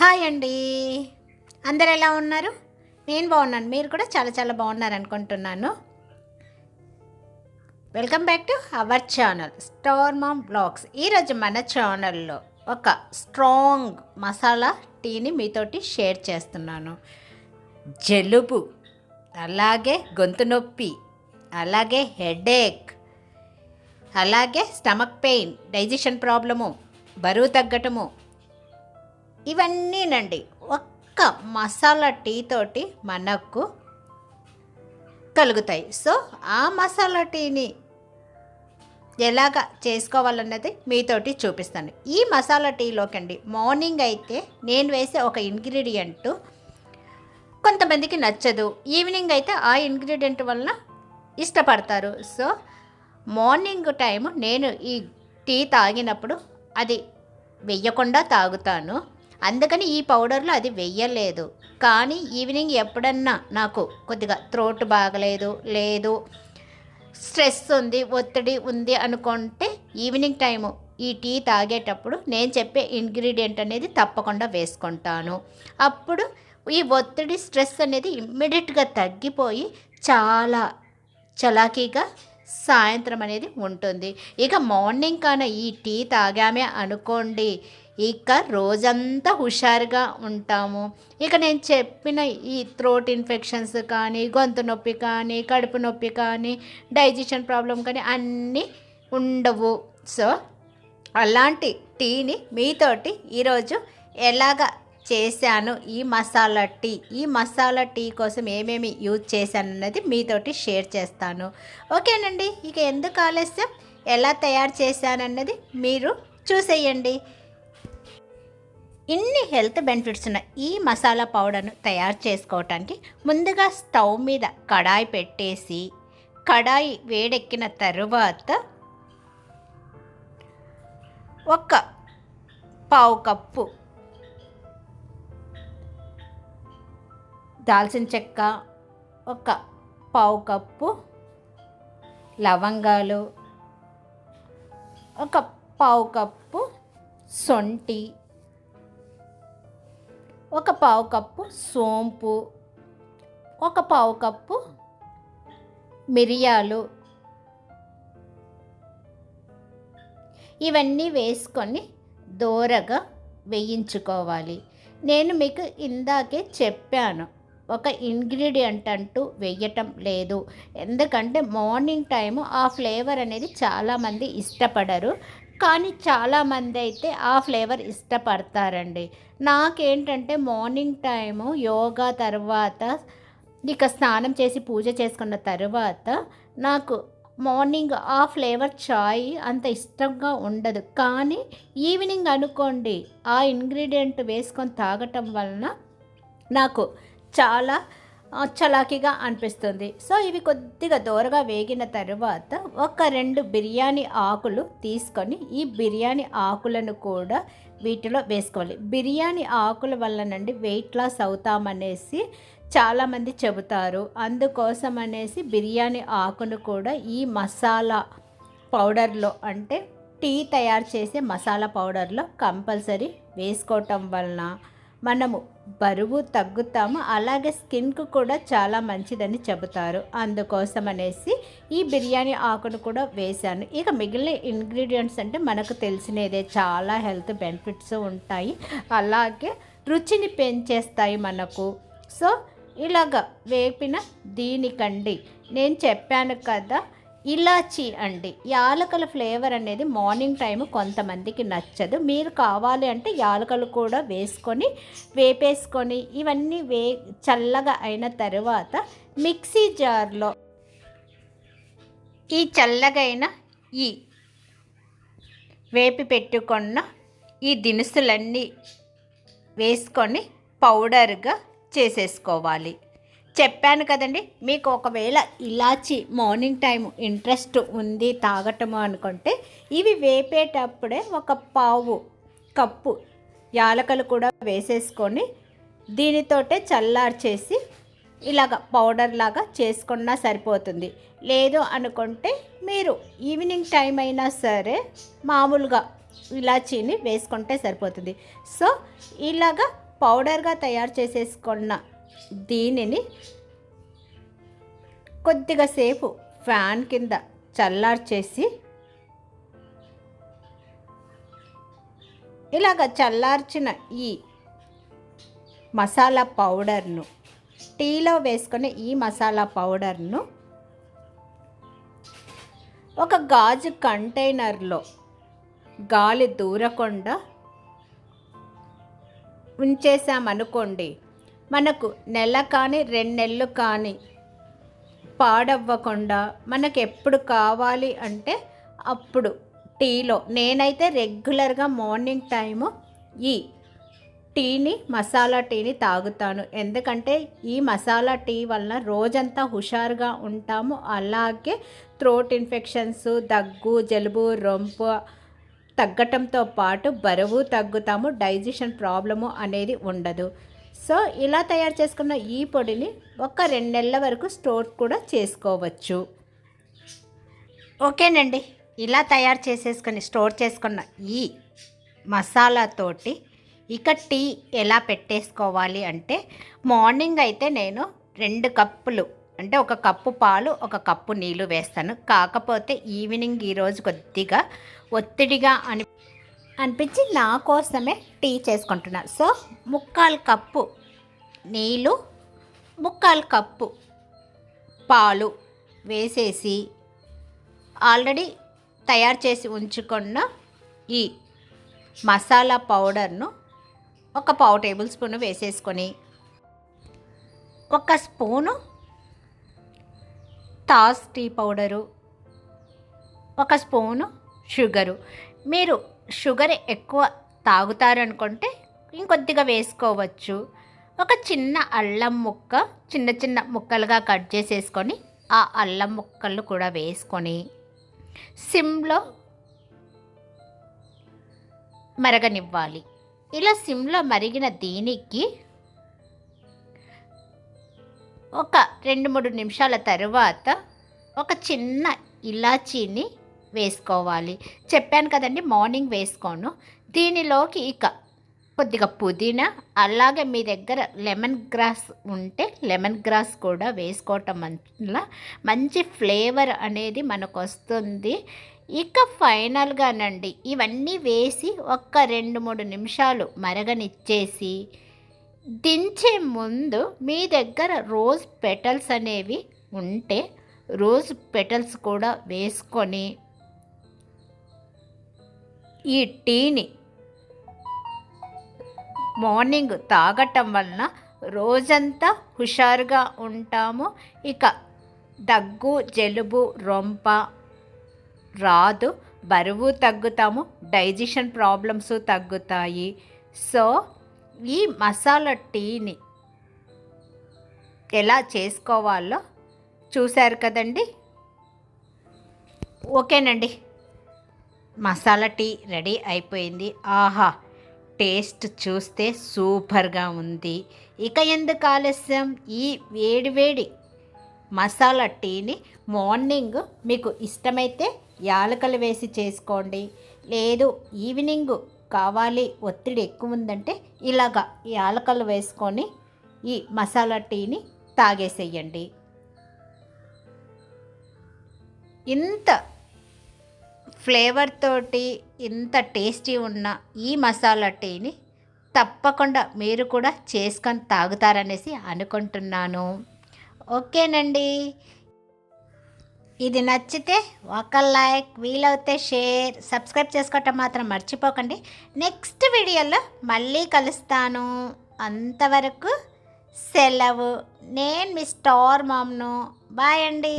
Hi అండి. అందరు ఎలా ఉన్నారు? నేను బాగున్నాను. మీరు కూడా చాలా చాలా బాగున్నారు అనుకుంటున్నాను. Welcome back to our channel store mom blogs ఈరోజు మన ఛానల్లో ఒక స్ట్రాంగ్ మసాలా టీని మీతోటి షేర్ చేస్తున్నాను. జలుబు అలాగే గొంతు నొప్పి అలాగే హెడేక్ అలాగే స్టమక్ పెయిన్ డైజెషన్ ప్రాబ్లము బరువు తగ్గటము ఇవన్నీనండి. ఒక్క మసాలా టీ తోటి మనకు కలుగుతాయి. సో ఆ మసాలా టీని ఎలాగ చేసుకోవాలన్నది మీతోటి చూపిస్తాను. ఈ మసాలా టీలోకండి మార్నింగ్ అయితే నేను వేసే ఒక ఇంగ్రీడియంట్ కొంతమందికి నచ్చదు. ఈవినింగ్ అయితే ఆ ఇంగ్రీడియంట్ వలన ఇష్టపడతారు. సో మార్నింగ్ టైం నేను ఈ టీ తాగినప్పుడు అది వెయ్యకుండా తాగుతాను. అందుకని ఈ పౌడర్లో అది వెయ్యలేదు. కానీ ఈవినింగ్ ఎప్పుడన్నా నాకు కొద్దిగా త్రోట్ బాగలేదు లేదు స్ట్రెస్ ఉంది ఒత్తిడి ఉంది అనుకుంటే ఈవినింగ్ టైము ఈ టీ తాగేటప్పుడు నేను చెప్పే ఇంగ్రీడియంట్ అనేది తప్పకుండా వేసుకుంటాను. అప్పుడు ఈ ఒత్తిడి స్ట్రెస్ అనేది ఇమ్మీడియట్గా తగ్గిపోయి చాలా చలాకీగా సాయంత్రం అనేది ఉంటుంది. ఇక మార్నింగ్ కాన ఈ టీ తాగామే అనుకోండి ఇక రోజంతా హుషారుగా ఉంటాము. ఇక నేను చెప్పిన ఈ థ్రోట్ ఇన్ఫెక్షన్స్ కానీ గొంతు నొప్పి కానీ కడుపు నొప్పి కానీ డైజెషన్ ప్రాబ్లం కానీ అన్నీ ఉండవు. సో అలాంటి టీని మీతోటి ఈరోజు ఎలాగ చేశాను ఈ మసాలా టీ. ఈ మసాలా టీ కోసం ఏమేమి యూజ్ చేశాను అన్నది మీతోటి షేర్ చేస్తాను. ఓకేనండి? ఇక ఎందుకు ఆలస్యం? ఎలా తయారు చేశానన్నది మీరు చూసేయండి. ఇన్ని హెల్త్ బెనిఫిట్స్ ఉన్న ఈ మసాలా పౌడర్ను తయారు చేసుకోవటానికి ముందుగా స్టవ్ మీద కడాయి పెట్టేసి కడాయి వేడెక్కిన తరువాత ఒక పావు కప్పు దాల్చిన చెక్క ఒక పావు కప్పు లవంగాలు ఒక పావు కప్పు సొంటి ఒక పావు కప్పు సోంపు ఒక పావు కప్పు మిరియాలు. ఇవన్నీ వేసుకొని దోరగా వేయించుకోవాలి. నేను మీకు ఇందాకే చెప్పాను. ఒక ఇంగ్రీడియంట్ అంటూ వేయటం లేదు. ఎందుకంటే మార్నింగ్ టైము ఆ ఫ్లేవర్ అనేది చాలామంది ఇష్టపడరు. కానీ చాలామంది అయితే ఆ ఫ్లేవర్ ఇష్టపడతారండి. నాకేంటంటే మార్నింగ్ టైము యోగా తర్వాత ఇక స్నానం చేసి పూజ చేసుకున్న తర్వాత నాకు మార్నింగ్ ఆ ఫ్లేవర్ చాయ్ అంత ఇష్టంగా ఉండదు. కానీ ఈవినింగ్ అనుకోండి ఆ ఇంగ్రీడియంట్ వేసుకొని తాగటం వలన నాకు చాలా చలాకీగా అనిపిస్తుంది. సో ఇవి కొద్దిగా దూరగా వేగిన తర్వాత ఒక రెండు బిర్యానీ ఆకులు తీసుకొని ఈ బిర్యానీ ఆకులను కూడా వీటిలో వేసుకోవాలి. బిర్యానీ ఆకుల వల్లనండి వెయిట్ లాస్ అవుతామనేసి చాలామంది చెబుతారు. అందుకోసం అనేసి బిర్యానీ ఆకును కూడా ఈ మసాలా పౌడర్లో అంటే టీ తయారు చేసే మసాలా పౌడర్లో కంపల్సరీ వేసుకోవటం వలన మనము బరువు తగ్గుతాము అలాగే స్కిన్కు కూడా చాలా మంచిదని చెబుతారు. అందుకోసం అనేసి ఈ బిర్యానీ ఆకును కూడా వేశాను. ఇక మిగిలిన ఇంగ్రీడియంట్స్ అంటే మనకు తెలిసినదే చాలా హెల్త్ బెనిఫిట్స్ ఉంటాయి. అలాగే రుచిని పెంచేస్తాయి మనకు. సో ఇలాగ వేపిన దీనికండి. నేను చెప్పాను కదా ఇలాచి అండి. యాలకల ఫ్లేవర్ అనేది మార్నింగ్ టైం కొంతమందికి నచ్చదు. మీరు కావాలి అంటే యాలకలు కూడా వేసుకొని వేపేసుకొని ఇవన్నీ వే చల్లగా అయిన తర్వాత మిక్సీ జార్లో ఈ చల్లగైన ఈ వేపి పెట్టుకున్న ఈ దినుసులన్నీ వేసుకొని పౌడర్గా చేసేసుకోవాలి. చెప్పాను కదండి మీకు ఒకవేళ ఇలాచి మార్నింగ్ టైం ఇంట్రెస్ట్ ఉంది తాగటము అనుకుంటే ఇవి వేపేటప్పుడే ఒక పావు కప్పు యాలకలు కూడా వేసేసుకొని దీనితోటే చల్లార్చేసి ఇలాగ పౌడర్ లాగా చేసుకున్నా సరిపోతుంది. లేదు అనుకుంటే మీరు ఈవినింగ్ టైం అయినా సరే మామూలుగా ఇలాచీని వేసుకుంటే సరిపోతుంది. సో ఇలాగా పౌడర్గా తయారు చేసేసుకున్న దీనిని కొద్దిగా సేపు ఫ్యాన్ కింద చల్లార్చేసి ఇలాగ చల్లార్చిన ఈ మసాలా పౌడర్ను టీలో వేసుకునే ఈ మసాలా పౌడర్ను ఒక గాజు కంటైనర్లో గాలి దూరకుండా ఉంచేసామనుకోండి మనకు నెల కానీ రెండు నెలలు కానీ పాడవ్వకుండా మనకు ఎప్పుడు కావాలి అంటే అప్పుడు టీలో. నేనైతే రెగ్యులర్గా మార్నింగ్ టైము ఈ టీని మసాలా టీని తాగుతాను. ఎందుకంటే ఈ మసాలా టీ వలన రోజంతా హుషారుగా ఉంటాము. అలాగే థ్రోట్ ఇన్ఫెక్షన్స్ దగ్గు జలుబు రొంపు తగ్గటంతో పాటు బరువు తగ్గుతాము. డైజెషన్ ప్రాబ్లము అనేది ఉండదు. సో ఇలా తయారు చేసుకున్న ఈ పొడిని ఒక రెండు నెలల వరకు స్టోర్ కూడా చేసుకోవచ్చు. ఓకేనండి. ఇలా తయారు చేసేసుకొని స్టోర్ చేసుకున్న ఈ మసాలాతోటి ఇక టీ ఎలా పెట్టేసుకోవాలి అంటే మార్నింగ్ అయితే నేను రెండు కప్పులు అంటే ఒక కప్పు పాలు ఒక కప్పు నీళ్ళు వేస్తాను. కాకపోతే ఈవినింగ్ ఈరోజు కొద్దిగా ఒత్తిడిగా అని అనిపించి నా కోసమే టీ చేసుకుంటున్నా సో ముక్కాలు కప్పు నీళ్ళు ముక్కాలు కప్పు పాలు వేసేసి ఆల్రెడీ తయారు చేసి ఉంచుకున్న ఈ మసాలా పౌడర్ను ఒక పావు టేబుల్ స్పూన్ వేసేసుకొని ఒక స్పూను తాస్ టీ పౌడరు ఒక స్పూను షుగరు. మీరు షుగర్ ఎక్కువ తాగుతారనుకుంటే ఇంకొద్దిగా వేసుకోవచ్చు. ఒక చిన్న అల్లం ముక్క చిన్న చిన్న ముక్కలుగా కట్ చేసేసుకొని ఆ అల్లం ముక్కలు కూడా వేసుకొని సిమ్లో మరగనివ్వాలి. ఇలా సిమ్లో మరిగిన దీనికి ఒక రెండు మూడు నిమిషాల తర్వాత ఒక చిన్న ఇలాచీని వేసుకోవాలి. చెప్పాను కదండి మార్నింగ్ వేసుకోను. దీనిలోకి ఇక కొద్దిగా పుదీనా అలాగే మీ దగ్గర లెమన్ గ్రాస్ ఉంటే లెమన్ గ్రాస్ కూడా వేసుకోవటం వల్ల మంచి ఫ్లేవర్ అనేది మనకు వస్తుంది ఇక ఫైనల్గానండి ఇవన్నీ వేసి ఒక్క రెండు మూడు నిమిషాలు మరగనిచ్చేసి దించే ముందు మీ దగ్గర రోజ్ పెటల్స్ అనేవి ఉంటే రోజ్ పెటల్స్ కూడా వేసుకొని ఈ టీని మార్నింగ్ తాగటం వలన రోజంతా హుషారుగా ఉంటాము. ఇక దగ్గు జలుబు రొంప రాదు. బరువు తగ్గుతాము డైజెషన్ ప్రాబ్లమ్స్ తగ్గుతాయి. సో ఈ మసాలా టీని ఎలా చేసుకోవాలో చూశారు కదండి? ఓకేనండి. మసాలా టీ రెడీ అయిపోయింది. ఆహా టేస్ట్ చూస్తే సూపర్గా ఉంది. ఇక ఎందుకు ఆలస్యం? ఈ వేడి వేడి మసాలా టీని మార్నింగ్ మీకు ఇష్టమైతే యాలకలు వేసి చేసుకోండి. లేదు ఈవినింగ్ కావాలి ఒత్తిడి ఎక్కువ ఉందంటే ఇలాగా యాలకలు వేసుకొని ఈ మసాలా టీని తాగేసేయండి. ఇంత ఫ్లేవర్ తోటి ఇంత టేస్టీ ఉన్న ఈ మసాలా టీని తప్పకుండా మీరు కూడా చేసుకొని తాగుతారనేసి అనుకుంటున్నాను. ఓకేనండి. ఇది నచ్చితే ఒక లైక్ వీలవుతే షేర్ సబ్స్క్రైబ్ చేసుకోవటం మాత్రం మర్చిపోకండి. నెక్స్ట్ వీడియోలో మళ్ళీ కలుస్తాను. అంతవరకు సెలవు. నేను మీ స్టార్ మామ్ను. బాయ్ అండి.